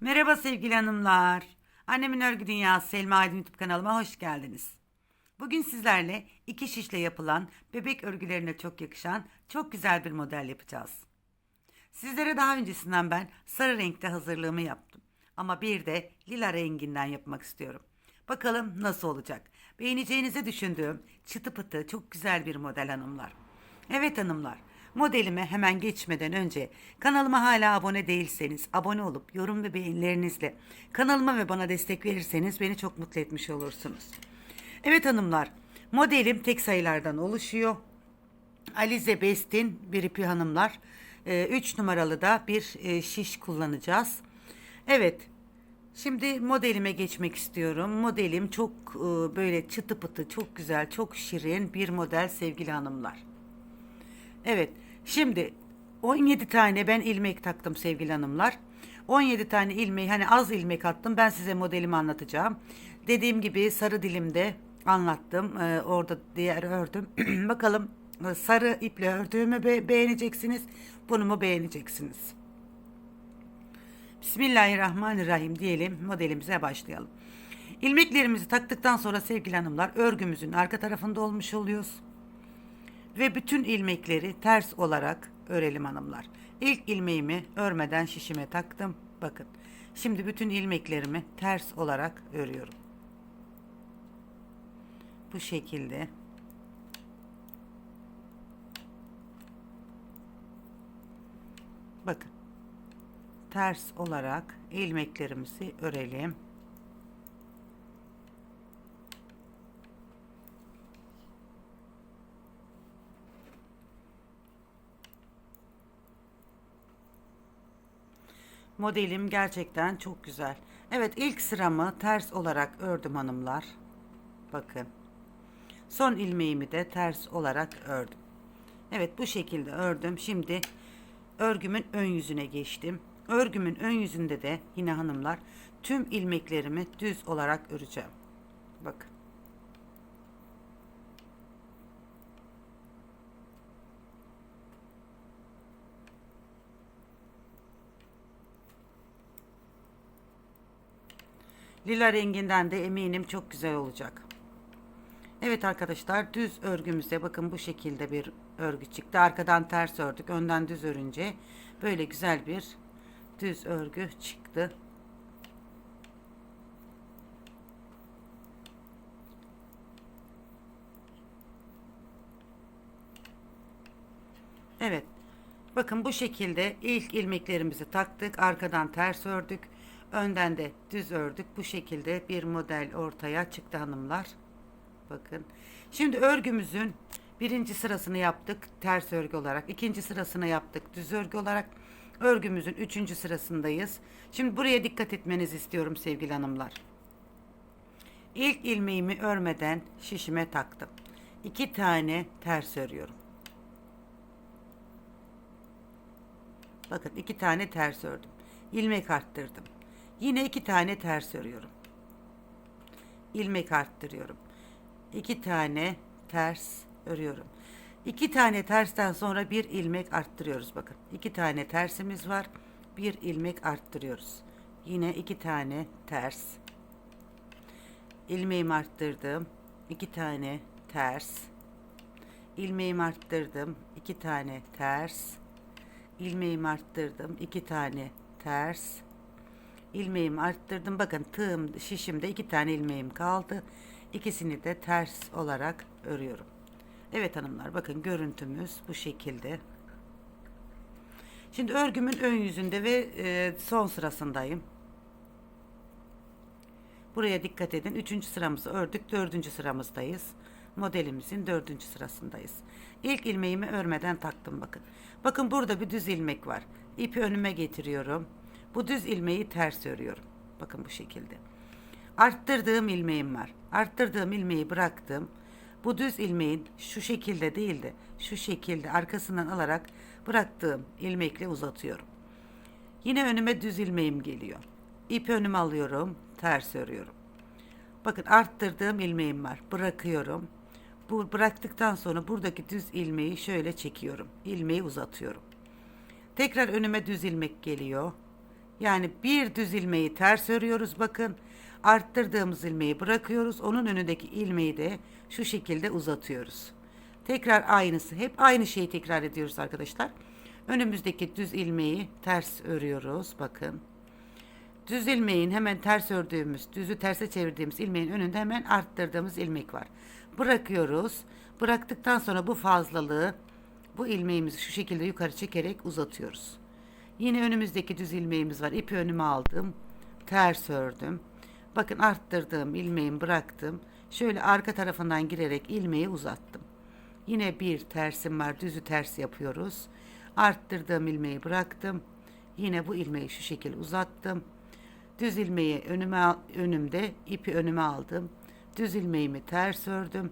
Merhaba sevgili hanımlar. Annemin Örgü Dünyası Selma Aydın YouTube kanalıma hoş geldiniz. Bugün sizlerle iki şişle yapılan bebek örgülerine çok yakışan çok güzel bir model yapacağız. Sizlere daha öncesinden ben sarı renkte hazırlığımı yaptım. Ama bir de lila renginden yapmak istiyorum. Bakalım nasıl olacak. Beğeneceğinizi düşündüğüm çıtı pıtı çok güzel bir model hanımlar. Evet hanımlar, modelime hemen geçmeden önce kanalıma hala abone değilseniz abone olup yorum ve beğenilerinizle kanalıma ve bana destek verirseniz beni çok mutlu etmiş olursunuz. Evet hanımlar, modelim tek sayılardan oluşuyor. Alize Best'in bir ipi hanımlar. 3 numaralı da bir e, şiş kullanacağız. Evet. Şimdi modelime geçmek istiyorum. Modelim çok e, böyle çıtı pıtı, çok güzel, çok şirin bir model sevgili hanımlar. Evet. Şimdi 17 tane ben ilmek taktım sevgili hanımlar. 17 tane ilmeği hani az ilmek attım. Ben size modelimi anlatacağım. Dediğim gibi sarı dilimde anlattım. Ee, orada diğer ördüm. Bakalım e, sarı iple ördüğümü be- beğeneceksiniz. Bunu mu beğeneceksiniz? Bismillahirrahmanirrahim diyelim. Modelimize başlayalım. İlmeklerimizi taktıktan sonra sevgili hanımlar örgümüzün arka tarafında olmuş oluyoruz. Ve bütün ilmekleri ters olarak örelim hanımlar. İlk ilmeğimi örmeden şişime taktım. Bakın. Şimdi bütün ilmeklerimi ters olarak örüyorum. Bu şekilde. Bakın. Ters olarak ilmeklerimizi örelim. Modelim gerçekten çok güzel. Evet ilk sıramı ters olarak ördüm hanımlar. Bakın. Son ilmeğimi de ters olarak ördüm. Evet bu şekilde ördüm. Şimdi örgümün ön yüzüne geçtim. Örgümün ön yüzünde de yine hanımlar tüm ilmeklerimi düz olarak öreceğim. Bakın. Lila renginden de eminim çok güzel olacak. Evet arkadaşlar düz örgümüzde bakın bu şekilde bir örgü çıktı. Arkadan ters ördük. Önden düz örünce böyle güzel bir düz örgü çıktı. Evet. Bakın bu şekilde ilk ilmeklerimizi taktık. Arkadan ters ördük. Önden de düz ördük. Bu şekilde bir model ortaya çıktı hanımlar. Bakın. Şimdi örgümüzün birinci sırasını yaptık ters örgü olarak. ikinci sırasını yaptık düz örgü olarak. Örgümüzün üçüncü sırasındayız. Şimdi buraya dikkat etmenizi istiyorum sevgili hanımlar. İlk ilmeğimi örmeden şişime taktım. İki tane ters örüyorum. Bakın iki tane ters ördüm. İlmek arttırdım. Yine iki tane ters örüyorum. İlmek arttırıyorum. İki tane ters örüyorum. İki tane tersten sonra bir ilmek arttırıyoruz. Bakın iki tane tersimiz var. Bir ilmek arttırıyoruz. Yine iki tane ters. İlmeğimi arttırdım. iki tane ters. İlmeğimi arttırdım. iki tane ters. İlmeğimi arttırdım. iki tane ters. İlmeğimi arttırdım. Bakın tığım şişimde iki tane ilmeğim kaldı. İkisini de ters olarak örüyorum. Evet hanımlar bakın görüntümüz bu şekilde. Şimdi örgümün ön yüzünde ve e, son sırasındayım. Buraya dikkat edin. Üçüncü sıramızı ördük. Dördüncü sıramızdayız. Modelimizin dördüncü sırasındayız. İlk ilmeğimi örmeden taktım bakın. Bakın burada bir düz ilmek var. İpi önüme getiriyorum. Bu düz ilmeği ters örüyorum. Bakın bu şekilde. Arttırdığım ilmeğim var. Arttırdığım ilmeği bıraktım. Bu düz ilmeğin şu şekilde değil de şu şekilde arkasından alarak bıraktığım ilmekle uzatıyorum. Yine önüme düz ilmeğim geliyor. İpi önüme alıyorum, ters örüyorum. Bakın arttırdığım ilmeğim var. Bırakıyorum. Bu bıraktıktan sonra buradaki düz ilmeği şöyle çekiyorum. İlmeği uzatıyorum. Tekrar önüme düz ilmek geliyor. Yani bir düz ilmeği ters örüyoruz bakın. Arttırdığımız ilmeği bırakıyoruz. Onun önündeki ilmeği de şu şekilde uzatıyoruz. Tekrar aynısı. Hep aynı şeyi tekrar ediyoruz arkadaşlar. Önümüzdeki düz ilmeği ters örüyoruz. Bakın. Düz ilmeğin hemen ters ördüğümüz, düzü terse çevirdiğimiz ilmeğin önünde hemen arttırdığımız ilmek var. Bırakıyoruz. Bıraktıktan sonra bu fazlalığı bu ilmeğimizi şu şekilde yukarı çekerek uzatıyoruz. Yine önümüzdeki düz ilmeğimiz var. İpi önüme aldım. Ters ördüm. Bakın arttırdığım ilmeğimi bıraktım. Şöyle arka tarafından girerek ilmeği uzattım. Yine bir tersim var. Düzü ters yapıyoruz. Arttırdığım ilmeği bıraktım. Yine bu ilmeği şu şekilde uzattım. Düz ilmeği önüme önümde ipi önüme aldım. Düz ilmeğimi ters ördüm.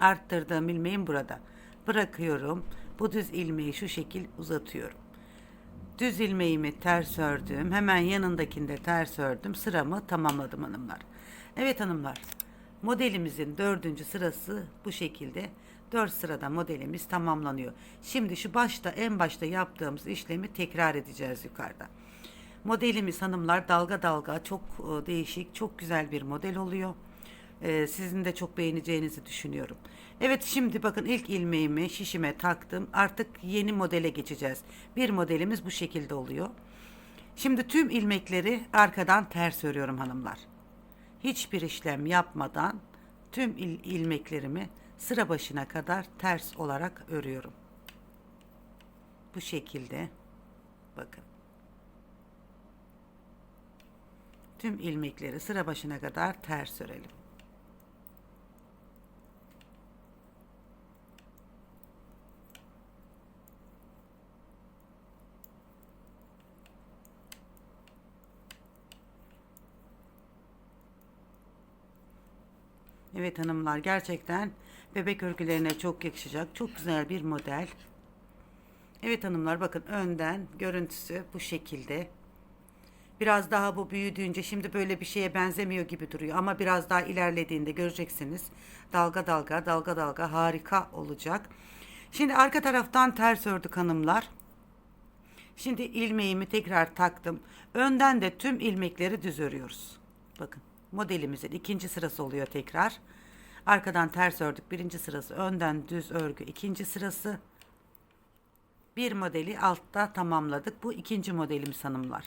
Arttırdığım ilmeğim burada. Bırakıyorum. Bu düz ilmeği şu şekil uzatıyorum. Düz ilmeğimi ters ördüm. Hemen yanındakinde ters ördüm. Sıramı tamamladım hanımlar. Evet hanımlar. Modelimizin dördüncü sırası bu şekilde. Dört sırada modelimiz tamamlanıyor. Şimdi şu başta en başta yaptığımız işlemi tekrar edeceğiz yukarıda. Modelimiz hanımlar dalga dalga çok e, değişik, çok güzel bir model oluyor. E, sizin de çok beğeneceğinizi düşünüyorum. Evet şimdi bakın ilk ilmeğimi şişime taktım. Artık yeni modele geçeceğiz. Bir modelimiz bu şekilde oluyor. Şimdi tüm ilmekleri arkadan ters örüyorum hanımlar. Hiçbir işlem yapmadan tüm il- ilmeklerimi sıra başına kadar ters olarak örüyorum. Bu şekilde bakın. Tüm ilmekleri sıra başına kadar ters örelim. Evet hanımlar gerçekten bebek örgülerine çok yakışacak. Çok güzel bir model. Evet hanımlar bakın önden görüntüsü bu şekilde. Biraz daha bu büyüdüğünce şimdi böyle bir şeye benzemiyor gibi duruyor ama biraz daha ilerlediğinde göreceksiniz. Dalga dalga dalga dalga harika olacak. Şimdi arka taraftan ters ördük hanımlar. Şimdi ilmeğimi tekrar taktım. Önden de tüm ilmekleri düz örüyoruz. Bakın modelimizin ikinci sırası oluyor tekrar. Arkadan ters ördük birinci sırası. Önden düz örgü ikinci sırası. Bir modeli altta tamamladık. Bu ikinci modelimiz hanımlar.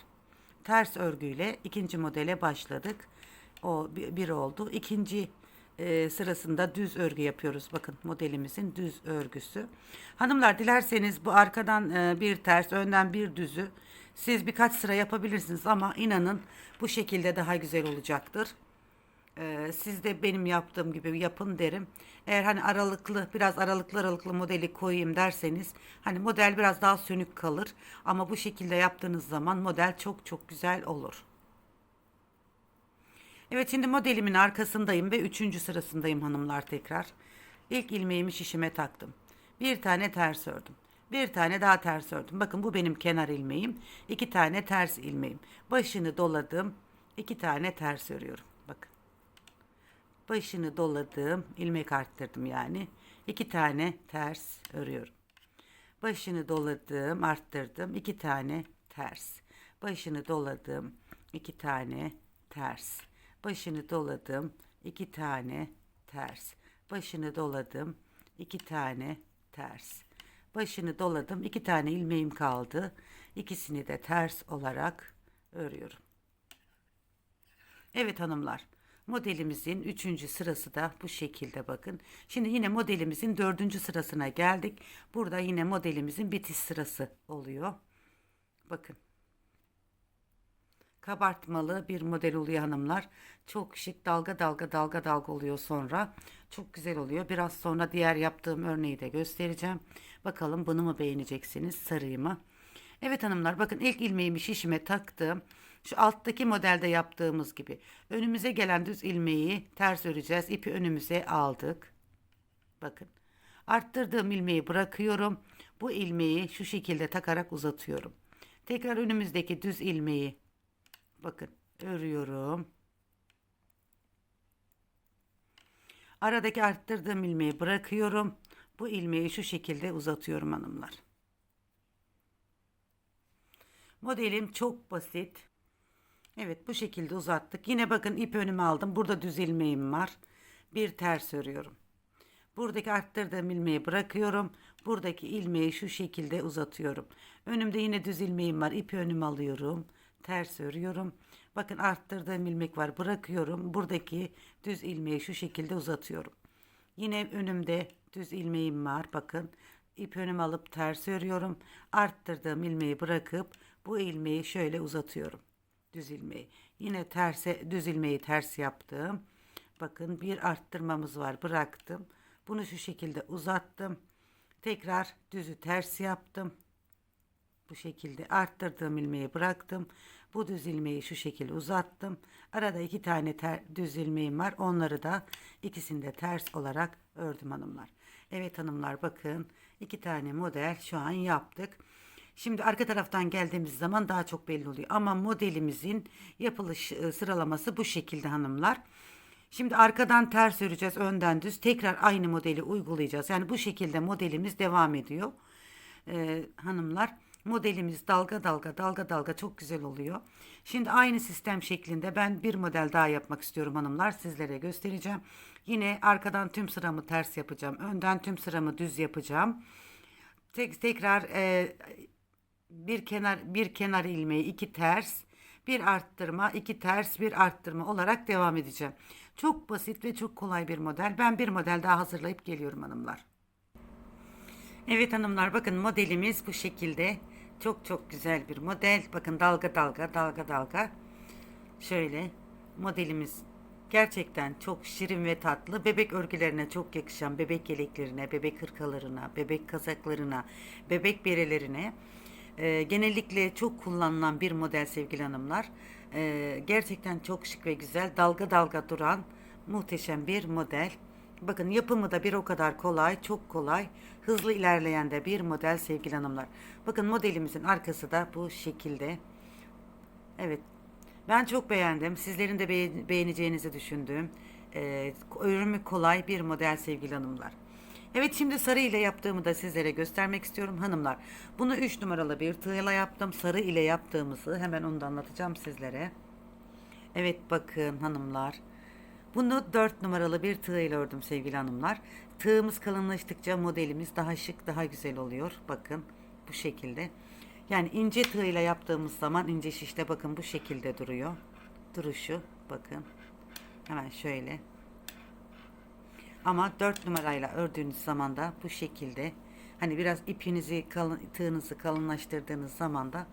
Ters örgüyle ikinci modele başladık. O bir, oldu. İkinci e, sırasında düz örgü yapıyoruz. Bakın modelimizin düz örgüsü. Hanımlar dilerseniz bu arkadan e, bir ters, önden bir düzü siz birkaç sıra yapabilirsiniz ama inanın bu şekilde daha güzel olacaktır. Ee, siz de benim yaptığım gibi yapın derim. Eğer hani aralıklı biraz aralıklı aralıklı modeli koyayım derseniz hani model biraz daha sönük kalır. Ama bu şekilde yaptığınız zaman model çok çok güzel olur. Evet şimdi modelimin arkasındayım ve üçüncü sırasındayım hanımlar tekrar. İlk ilmeğimi şişime taktım. Bir tane ters ördüm. Bir tane daha ters ördüm. Bakın bu benim kenar ilmeğim. İki tane ters ilmeğim. Başını doladım. İki tane ters örüyorum. Bakın. Başını doladım. İlmek arttırdım yani. İki tane ters örüyorum. Başını doladım arttırdım. İki tane ters. Başını doladım. İki tane ters. Başını doladım. İki tane ters. Başını doladım. İki tane ters başını doladım iki tane ilmeğim kaldı ikisini de ters olarak örüyorum Evet hanımlar. Modelimizin üçüncü sırası da bu şekilde bakın. Şimdi yine modelimizin dördüncü sırasına geldik. Burada yine modelimizin bitiş sırası oluyor. Bakın. Kabartmalı bir model oluyor hanımlar. Çok şık dalga dalga dalga dalga oluyor sonra. Çok güzel oluyor. Biraz sonra diğer yaptığım örneği de göstereceğim. Bakalım bunu mu beğeneceksiniz sarıyı mı? Evet hanımlar bakın ilk ilmeğimi şişime taktım. Şu alttaki modelde yaptığımız gibi önümüze gelen düz ilmeği ters öreceğiz. İpi önümüze aldık. Bakın. Arttırdığım ilmeği bırakıyorum. Bu ilmeği şu şekilde takarak uzatıyorum. Tekrar önümüzdeki düz ilmeği bakın örüyorum. Aradaki arttırdığım ilmeği bırakıyorum. Bu ilmeği şu şekilde uzatıyorum hanımlar. Modelim çok basit. Evet bu şekilde uzattık. Yine bakın ip önüme aldım. Burada düz ilmeğim var. Bir ters örüyorum. Buradaki arttırdığım ilmeği bırakıyorum. Buradaki ilmeği şu şekilde uzatıyorum. Önümde yine düz ilmeğim var. İpi önüme alıyorum. Ters örüyorum. Bakın arttırdığım ilmek var. Bırakıyorum. Buradaki düz ilmeği şu şekilde uzatıyorum. Yine önümde düz ilmeğim var. Bakın ip önüme alıp ters örüyorum. Arttırdığım ilmeği bırakıp bu ilmeği şöyle uzatıyorum. Düz ilmeği. Yine terse düz ilmeği ters yaptım. Bakın bir arttırmamız var. Bıraktım. Bunu şu şekilde uzattım. Tekrar düzü ters yaptım. Bu şekilde arttırdığım ilmeği bıraktım. Bu düz ilmeği şu şekilde uzattım. Arada iki tane ter, düz ilmeğim var. Onları da ikisini de ters olarak ördüm hanımlar. Evet hanımlar bakın iki tane model şu an yaptık. Şimdi arka taraftan geldiğimiz zaman daha çok belli oluyor. Ama modelimizin yapılış e, sıralaması bu şekilde hanımlar. Şimdi arkadan ters öreceğiz, önden düz. Tekrar aynı modeli uygulayacağız. Yani bu şekilde modelimiz devam ediyor. Ee, hanımlar modelimiz dalga dalga dalga dalga çok güzel oluyor. Şimdi aynı sistem şeklinde ben bir model daha yapmak istiyorum hanımlar. Sizlere göstereceğim. Yine arkadan tüm sıramı ters yapacağım. Önden tüm sıramı düz yapacağım. Tek, tekrar e, bir kenar bir kenar ilmeği iki ters bir arttırma iki ters bir arttırma olarak devam edeceğim. Çok basit ve çok kolay bir model. Ben bir model daha hazırlayıp geliyorum hanımlar. Evet hanımlar bakın modelimiz bu şekilde. Çok çok güzel bir model. Bakın dalga dalga dalga dalga. Şöyle modelimiz gerçekten çok şirin ve tatlı. Bebek örgülerine çok yakışan bebek yeleklerine, bebek hırkalarına, bebek kazaklarına, bebek berelerine e, genellikle çok kullanılan bir model sevgili hanımlar. E, gerçekten çok şık ve güzel. Dalga dalga duran muhteşem bir model. Bakın yapımı da bir o kadar kolay, çok kolay, hızlı ilerleyen de bir model sevgili hanımlar. Bakın modelimizin arkası da bu şekilde. Evet, ben çok beğendim. Sizlerin de beğen- beğeneceğinizi düşündüğüm, e, örümü kolay bir model sevgili hanımlar. Evet şimdi sarı ile yaptığımı da sizlere göstermek istiyorum hanımlar. Bunu 3 numaralı bir tığla yaptım. Sarı ile yaptığımızı hemen onu da anlatacağım sizlere. Evet bakın hanımlar. Bunu 4 numaralı bir tığ ile ördüm sevgili hanımlar. Tığımız kalınlaştıkça modelimiz daha şık, daha güzel oluyor. Bakın bu şekilde. Yani ince tığ ile yaptığımız zaman ince şişte bakın bu şekilde duruyor. Duruşu bakın. Hemen şöyle. Ama 4 numarayla ördüğünüz zaman da bu şekilde hani biraz ipinizi kalın, tığınızı kalınlaştırdığınız zaman da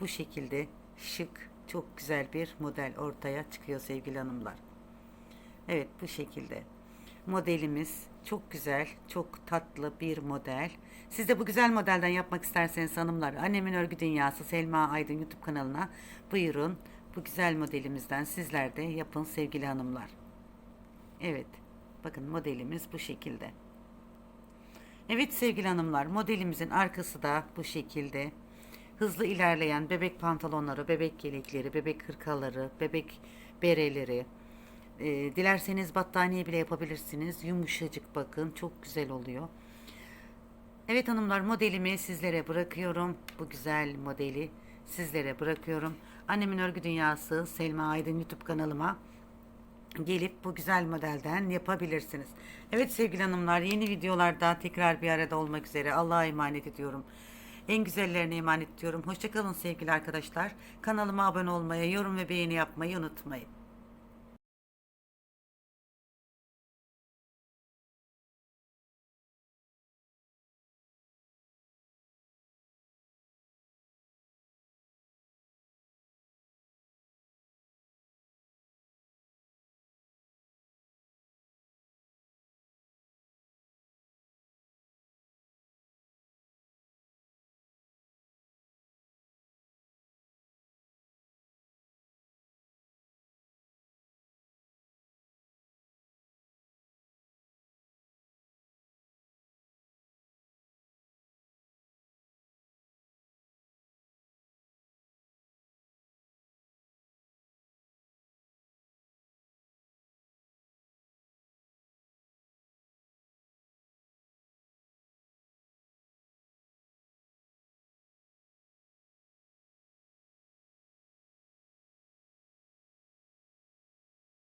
bu şekilde şık çok güzel bir model ortaya çıkıyor sevgili hanımlar. Evet bu şekilde. Modelimiz çok güzel, çok tatlı bir model. Siz de bu güzel modelden yapmak isterseniz hanımlar, Annemin Örgü Dünyası Selma Aydın YouTube kanalına buyurun. Bu güzel modelimizden sizler de yapın sevgili hanımlar. Evet, bakın modelimiz bu şekilde. Evet sevgili hanımlar, modelimizin arkası da bu şekilde. Hızlı ilerleyen bebek pantolonları, bebek yelekleri, bebek hırkaları, bebek bereleri, e, dilerseniz battaniye bile yapabilirsiniz. Yumuşacık bakın çok güzel oluyor. Evet hanımlar modelimi sizlere bırakıyorum. Bu güzel modeli sizlere bırakıyorum. Annemin Örgü Dünyası Selma Aydın YouTube kanalıma gelip bu güzel modelden yapabilirsiniz. Evet sevgili hanımlar yeni videolarda tekrar bir arada olmak üzere Allah'a emanet ediyorum. En güzellerine emanet ediyorum. Hoşçakalın sevgili arkadaşlar. Kanalıma abone olmayı, yorum ve beğeni yapmayı unutmayın.